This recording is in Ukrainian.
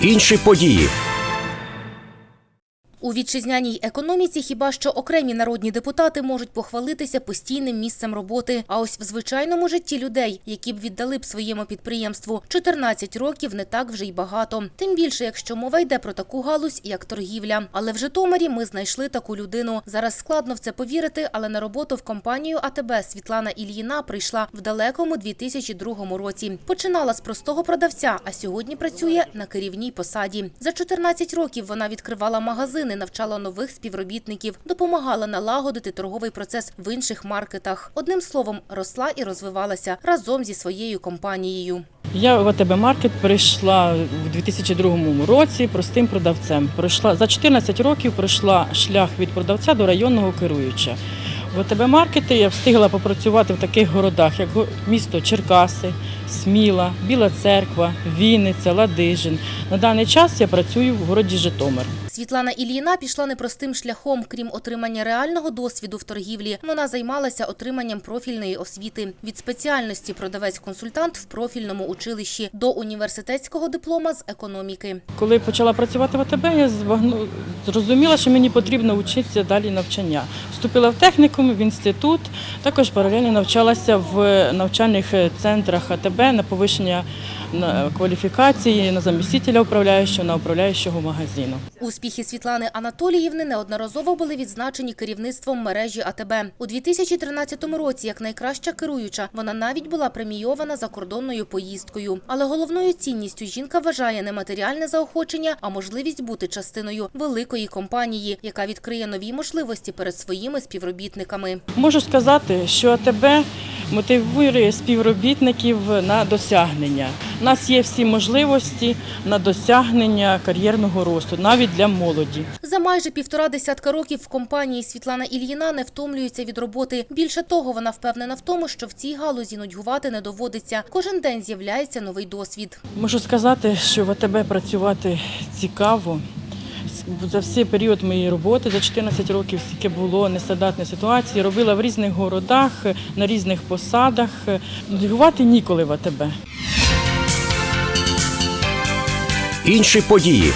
Інші події. У вітчизняній економіці хіба що окремі народні депутати можуть похвалитися постійним місцем роботи. А ось в звичайному житті людей, які б віддали б своєму підприємству 14 років, не так вже й багато. Тим більше, якщо мова йде про таку галузь, як торгівля. Але в Житомирі ми знайшли таку людину. Зараз складно в це повірити, але на роботу в компанію АТБ Світлана Ільїна прийшла в далекому 2002 році. Починала з простого продавця, а сьогодні працює на керівній посаді. За 14 років вона відкривала магазини, навчала нових співробітників, допомагала налагодити торговий процес в інших маркетах. Одним словом, росла і розвивалася разом зі своєю компанією. Я в АТБ Маркет прийшла в 2002 році простим продавцем. Пройшла за 14 років пройшла шлях від продавця до районного керуюча. В АТБ Маркеті я встигла попрацювати в таких городах, як місто Черкаси, Сміла, Біла Церква, Вінниця, Ладижин. На даний час я працюю в городі Житомир. Світлана Ільїна пішла непростим шляхом. Крім отримання реального досвіду в торгівлі, вона займалася отриманням профільної освіти від спеціальності продавець-консультант в профільному училищі до університетського диплома з економіки. Коли почала працювати в АТБ, я зрозуміла, що мені потрібно вчитися далі навчання. Вступила в технікум, в інститут, також паралельно навчалася в навчальних центрах АТБ на повищення кваліфікації на замістителя управляючого, на управляючого магазину. Успіхи Світлани Анатоліївни неодноразово були відзначені керівництвом мережі АТБ. У 2013 році, як найкраща керуюча, вона навіть була премійована закордонною поїздкою. Але головною цінністю жінка вважає не матеріальне заохочення, а можливість бути частиною великої компанії, яка відкриє нові можливості перед своїми співробітниками. Можу сказати, що АТБ мотивує співробітників на досягнення. У нас є всі можливості на досягнення кар'єрного росту, навіть для молоді. За майже півтора десятка років в компанії Світлана Ільїна не втомлюється від роботи. Більше того, вона впевнена в тому, що в цій галузі нудьгувати не доводиться. Кожен день з'являється новий досвід. Можу сказати, що в АТБ працювати цікаво. За все період моєї роботи, за 14 років, скільки було нестандартної ситуації, робила в різних городах, на різних посадах. Дивувати ніколи в АТБ. Інші події.